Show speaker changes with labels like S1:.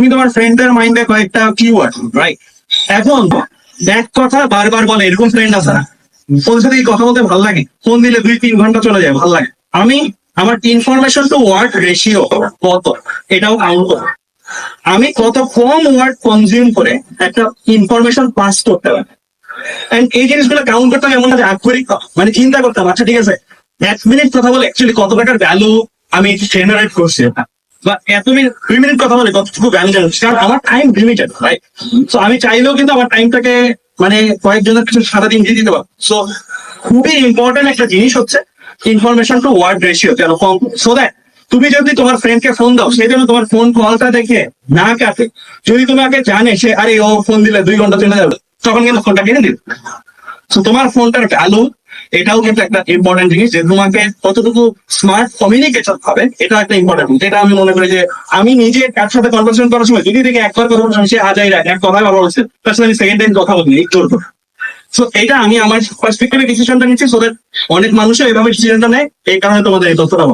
S1: তুমি তোমার ফ্রেন্ডের মাইন্ডে কয়েকটা কিওয়ার্ড রাইট এখন এক কথা বারবার বলে, এরকম ফ্রেন্ড আছে না। ওর সাথে কথা বলতে ভালো লাগে। ফোন দিলে দুই তিন ঘণ্টা চলে যায়, ভালো লাগে। আমি আমার ইনফরমেশন টু ওয়ার্ড রেশিও কত? এটাও কাউন্ট করো। আমি কত কম ওয়ার্ড কনজিউম করে একটা ইনফরমেশন পাস করতে পারি। এন্ড এই জিনিসগুলো কাউন্ট করতে হবে, এমন না আক্ষরিক মানে চিন্তা করতাম আচ্ছা ঠিক আছে, এক মিনিট কথা বলে অ্যাকচুয়ালি কত টাকার ভ্যালু আমি জেনারেট করছি আমি চাইলেও কিন্তু আমার টাইমটাকে মানে কয়েকজনের কিছু দিয়ে দিতে পারব। সো খুবই ইম্পর্টেন্ট একটা জিনিস হচ্ছে ইনফরমেশন টু ওয়ার্ড রেশিও যেন কম? সো দ্যাট তুমি যদি তোমার ফ্রেন্ডকে ফোন দাও সেই জন্য তোমার ফোন কলটা দেখে না কাটে। যদি তোমাকে জানে সে, আরে ও ফোন দিলে দুই ঘণ্টা চলে যাবে, তখন কিন্তু ফোনটা কিনে দিবে। তো তোমার ফোনটার ভ্যালু এটাও কিন্তু একটা ইম্পর্টেন্ট জিনিস যে তোমাকে কতটুকু স্মার্ট কমিউনিকেশন হবে এটা একটা ইম্পর্টেন্ট এটা আমি মনে করি যে আমি নিজে কার সাথে কনভারসেশন করার সময়, যদি থেকে একবার বলছি সে রাখ এক কথা ভালো হচ্ছে তার সাথে আমি সেকেন্ড টাইম কথা বলি একটু করব সো এটা আমি আমার পার্সপেক্টিভে ডিসিশনটা নিচ্ছি সো দ্যাট অনেক মানুষও এভাবে ডিসিশনটা নেয়, এই কারণে তোমাদের এই তথ্যটা